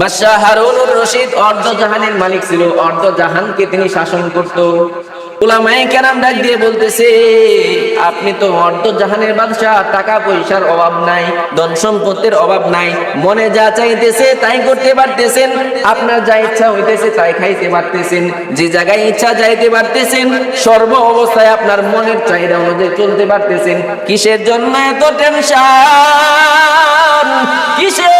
বাদশাহ হারুনুর রশিদ অর্ধ জাহানের মালিক ছিল। অর্ধ জাহানকে তিনি শাসন করত। উলামায়ে কেরাম ডাক দিয়ে বলতেছে, আপনি তো অর্ধ জাহানের বাদশাহ টাকা পয়সার অভাব নাই ধন সম্পত্তির অভাব নাই। মনে যা চাইতেছে তাই করতে পারতেছেন। আপনার যা ইচ্ছা হইতেছে তাই খাইতে পারতেছেন। যে জায়গায় ইচ্ছা যাইতে পারতেছেন, সর্ব অবস্থায় আপনার মনের চাহিদা অনুযায়ী চলতে পারতেছেন। কিসের জন্য এত টেনশন কিসের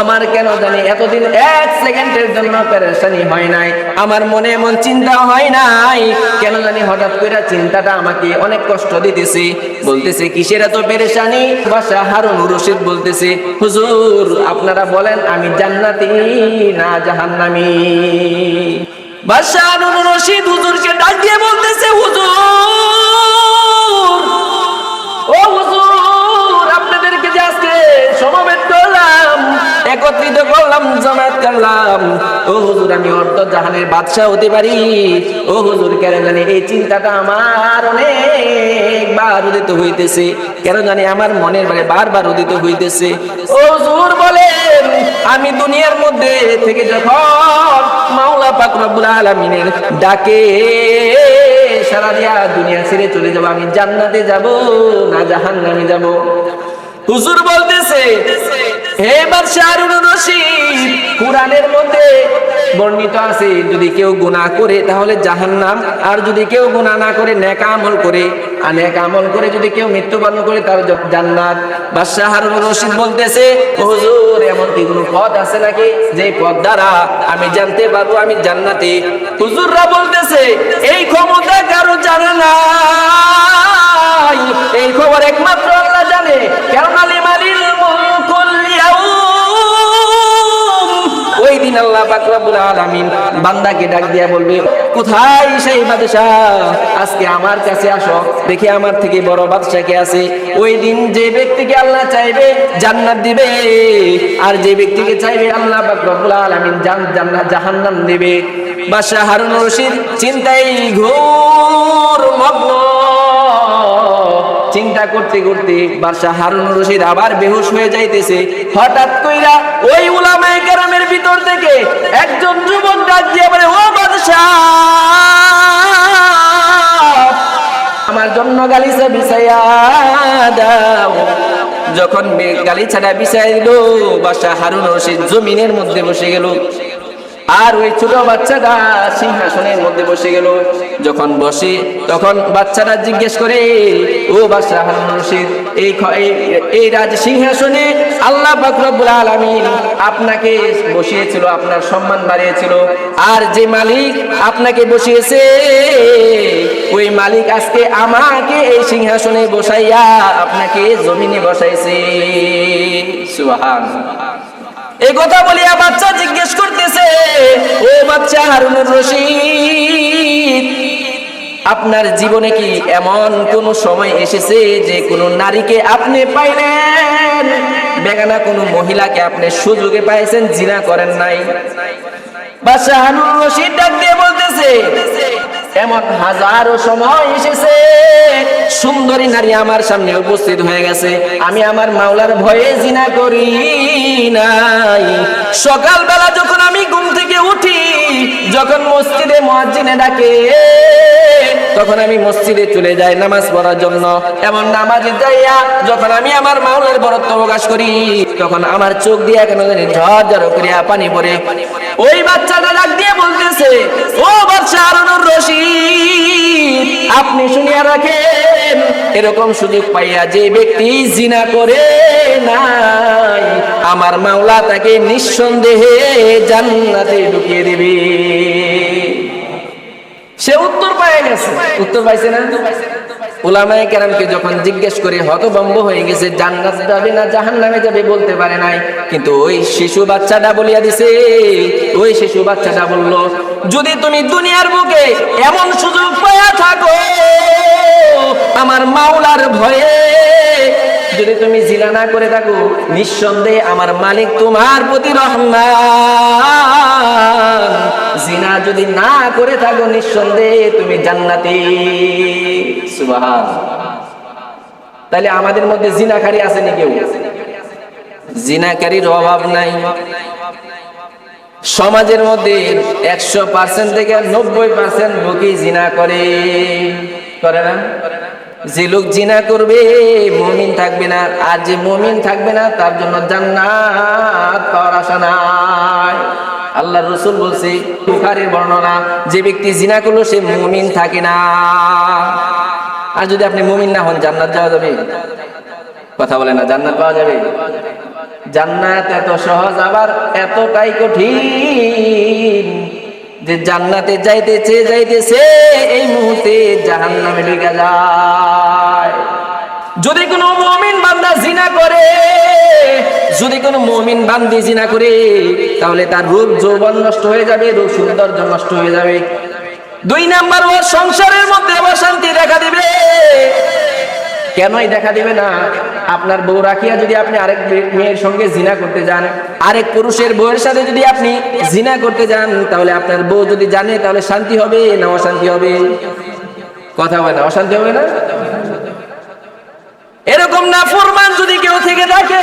আমার কেন জানি এতদিন এক সেকেন্ডের জন্য পেরেশানি হয় নাই, আমার মনে এমন চিন্তা হয় নাই, কেন জানি হঠাৎ করে চিন্তাটা আমাকে অনেক কষ্ট দিতেছে। বলতেছে, কিসের এত পেরেশানি? বাসা হারুন রশিদ বলতেছে, হুজুর, আপনারা বলেন আমি জান্নাতি না জাহান্নামী? বাদশাহ হারুন রশিদ হুজুরকে ডাক দিয়ে বলতেছে, হুজুর একত্রিত করলাম, জমায়েত করলাম। ও হুজুর, আমি অর্ধ জাহানের বাদশাহ হতে পারি। ও হুজুর, কেন জানি এই চিন্তাটা আমার অনেকবার উদিত হইতেছে। কেন জানি আমার মনের বারে বারবার উদিত হইতেছে। ও হুজুর, বলেন, আমি দুনিয়ার মধ্যে থেকে যখন মাওলা পাক রব্বুল আলামিনের ডাকে, সারা দিয়া দুনিয়া ছেড়ে চলে যাব, আমি জান্নাতে যাব না জাহান্নামে যাব? হুজুর বলতেছে হে কোরআনের মধ্যে বর্ণিত আছে, যদি কেউ করে, তাহলে জাহান্নাম। আর যদি কেউ না করে করে। আর করে যদি কেউ মৃত্যুবরণ করে, তার জান্নাত। রশিদ বলতেছে, হুজুর, এমন কি কোনো পথ আছে নাকি? যে পথ দ্বারা আমি জানতে পারব আমি জান্নাতে। হুজুররা বলতেছে, এই ক্ষমতা কারও জানা নাই। এই খবর একমাত্র আল্লাহ জানে। কেননা মুলকুল ইয়াউম ওই দিন আল্লাহ পাক রব্বুল আলামিন বান্দাকে ডাক দিয়া বলবে, কোথায় সেই বাদশা আজকে আমার কাছে আসো। দেখি আমার থেকে বড় বাদশা কে আছে? ওই দিন যে ব্যক্তিকে আল্লাহ চাইবে জান্নাত দিবে, আর যে ব্যক্তিকে চাইবে আল্লাহ পাক রব্বুল আলামিন জান- জান্নাত জাহান্নাম দিবে। বাদশা হারুন রশিদ চিন্তায় ঘোর মগ্ন। চিন্তা করতে করতে বাদশাহ হারুন রশিদ আবার বেহুশ হয়ে যাইতেছে। হঠাৎ কইরা ওই উলামায়ে কেরামের ভিতর থেকে একজন যুবক ডাক দিয়ে বলে, ও বাদশাহ আমার জন্য গালিচা বিছাইয়া দাও। যখন গালিচাটা বিছাই দিল বাদশাহ হারুন রশিদ জমিনের মধ্যে বসে গেল। আর ওই ছোট বাচ্চাটা সিংহাসনের মধ্যে বসে গেল। যখন বসে, তখন বাচ্চাটা জিজ্ঞেস করে, ও বাদশাহ এই এই- রাজ সিংহাসনে আল্লাহ পাক রব্বুল আলামিন আপনাকে বসিয়েছিল, আপনার সম্মান বাড়িয়েছিল। আর যে মালিক আপনাকে বসিয়েছে, ওই মালিক আজকে আমাকে এই সিংহাসনে বসাইয়া আপনাকে জমিনে বসাইছে। সুবহানাল্লাহ। এই কথা বলিয়া বাচ্চা জিজ্ঞেস করতেছে, ও বাচ্চা হারুনুর রশিদ, আপনার জীবনে কি এমন কোন সময় এসেছে যে কোন নারীকে আপনি পাইলেন? বেগানা কোন মহিলাকে আপনি সুযোগে পাইছেন, জিনা করেন নাই? বাচ্চা হারুন রশিদ ডাক দিয়ে বলতেছে, এমন হাজারো সময় এসেছে সুন্দরী নারী আমার সামনে উপস্থিত হয়ে গেছে। আমি আমার মাওলার ভয়ে জিনা করি নাই। সকালবেলা যখন আমি ঘুম থেকে উঠি, যখন মসজিদে মসজিদে ডাকে, তখন আমি মসজিদে চলে যাই নামাজ পড়ার জন্য। এমন নামাজে যাইয়া যখন আমি আমার মাওলার বরত্ব প্রকাশ করি, তখন আমার চোখ দিয়ে কেন জানি ঝড় ঝড় করিয়া পানি পড়ে। ওই বাচ্চাটা ডাক দিয়ে বলতেছে, ও বাচ্চা আরনুর রশিদ, আপনি শুনিয়া রাখেন এরকম সুযোগ পাইয়া যে ব্যক্তি জিনা করে নাই, আমার মাওলা তাকে নিঃসন্দেহে জান্নাতে ঢুকিয়ে দেবে। সে উত্তর পায় গেছে। উত্তর পাইছে না? উলামায়ে কেরামকে যখন জিজ্ঞেস করে হতভম্ব হয়ে গেছে, জান্নাত যাবে না জাহান্নামে যাবে বলতে পারে নাই, কিন্তু ওই শিশু বাচ্চাটা বলিয়া দিছে, ওই শিশু বাচ্চাটা বলল, যদি তুমি দুনিয়ার বুকে এমন সুযোগ পায়া থাকো মাওলার ভয়ে। যদি তুমি জিনা না করে থাকো, নিঃসন্দেহে আমার মালিক তোমার প্রতি রহমান। জিনা যদি না করে থাকো, নিঃসন্দেহে তুমি জান্নাতি। সুবহান। তাহলে আমাদের মধ্যে জিনাকারী আছে নি কেউ? জিনাকারীর অভাব নাই। সমাজের মধ্যে একশো পার্সেন্ট থেকে নব্বই পার্সেন্ট লোকই জিনা করে। করে না? যে লোক জিনা করবে, মমিন থাকবে না। আর যে মমিন থাকবে না, তার জন্য জান্নাত পাওয়ার আল্লাহ রসুল বলছে, বুখারীর বর্ণনা, যে ব্যক্তি জিনা করল, সে মমিন থাকে না। আর যদি আপনি মমিন না হন, জান্নাত যাওয়া যাবে? কথা বলে না, জান্নাত পাওয়া যাবে? জান্নাত এত সহজ, আবার এতটাই কঠিন। যে জান্নাতে যাইতেছে যাইতেছে, এই মুহূর্তে জাহান নামে ঢুকে যায়। যদি কোনো মমিন বান্দা জিনা করে, যদি কোনো মমিন বান্দি জিনা করে, তাহলে তার রূপ যৌবন নষ্ট হয়ে যাবে, রূপ সৌন্দর্য নষ্ট হয়ে যাবে। দুই নাম্বার ওর সংসারের মধ্যে অশান্তি দেখা দিবে। কেনই দেখা দিবে না? আপনার বউ রাখিয়া যদি আপনি আরেক মেয়ের সঙ্গে জিনা করতে যান, আরেক পুরুষের বউয়ের সাথে যদি আপনি জিনা করতে যান, তাহলে আপনার বউ যদি জানে, তাহলে শান্তি হবে না অশান্তি হবে? কথা হয় না, অশান্তি হবে না? এরকম না, ফরমান যদি কেউ থেকে থাকে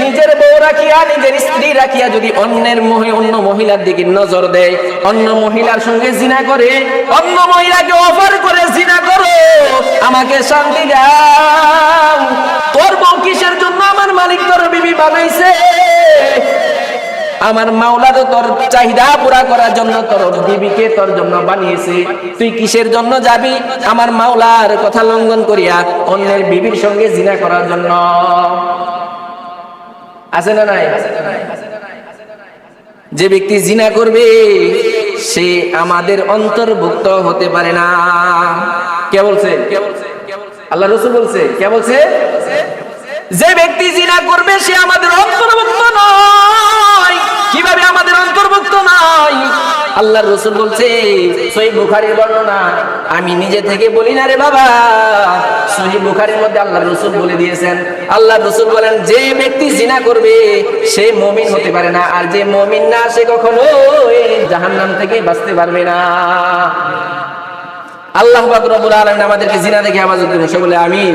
নিজের বউ রাখিয়া, নিজের স্ত্রী রাখিয়া যদি অন্যের অন্য মহিলার দিকে নজর দেয়, অন্য মহিলার সঙ্গে জিনা করে, অন্য মহিলাকে অফার করে জিনা করো, আমাকে শান্তি দাও। তোর বউ কিসের জন্য আমার মালিক তোর বিবি বানাইছে? আমার মাওলা তো তোর চাহিদা পুরা করার জন্য তোর বিবিকে তোর জন্য বানিয়েছে। তুই কিসের জন্য যাবি? আমার মাওলার কথা লঙ্ঘন করিয়া অন্যের বিবির সঙ্গে জিনা করার জন্য। আছে না নাই? যে ব্যক্তি জিনা করবে, সে আমাদের অন্তর্ভুক্ত হতে পারে না। কে বলছে? আল্লাহ রসুল বলছে, কে বলছে? যে ব্যক্তি জিনা করবে, সে আমাদের অন্তর্ভুক্ত নয়। কীভাবে আমাদের অন্তর্ভুক্ত নয় আল্লাহ রসুল বলছে সহি বুখারির বর্ণনা, আমি নিজে থেকে বলি না রে বাবা। সহি বুখারির মধ্যে আল্লাহ রসুল বলে দিয়েছেন। আল্লাহ রসুল বলেন, যে ব্যক্তি জিনা করবে, সে মমিন হতে পারে না। আর যে মমিন না, সে কখনো জাহান্নাম থেকে বাঁচতে পারবে না। আল্লাহ বাকরবুল আমাদেরকে জিনা দেখে আমাদের সে বলে, আমিন।